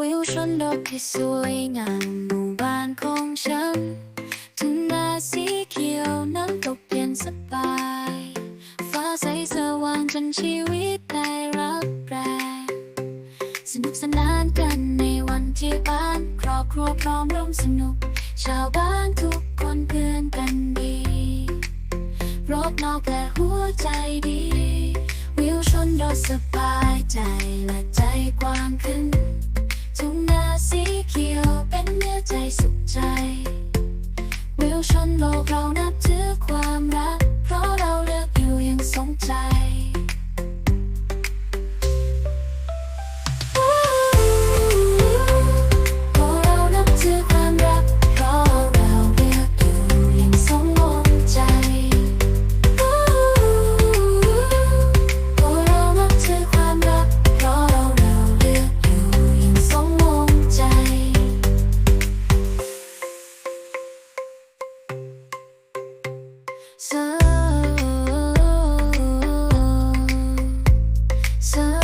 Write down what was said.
วิวชนดอกที่สวยงามหมู่บ้านของฉันทุ่งนาสีเขียวน้ำตกเย็นสบาย ฟ้าใสสว่างจนชีวิตได้รับแรงสนุกสนานกันในวันที่บ้าน ครอบครัวพร้อมร่วมสนุก ชาวบ้านทุกคนเพื่อนกันดีรอบนอกแต่หัวใจดี วิวชนรถสบายใจ ใจวิวชนโลกเรานับถือความรัก so so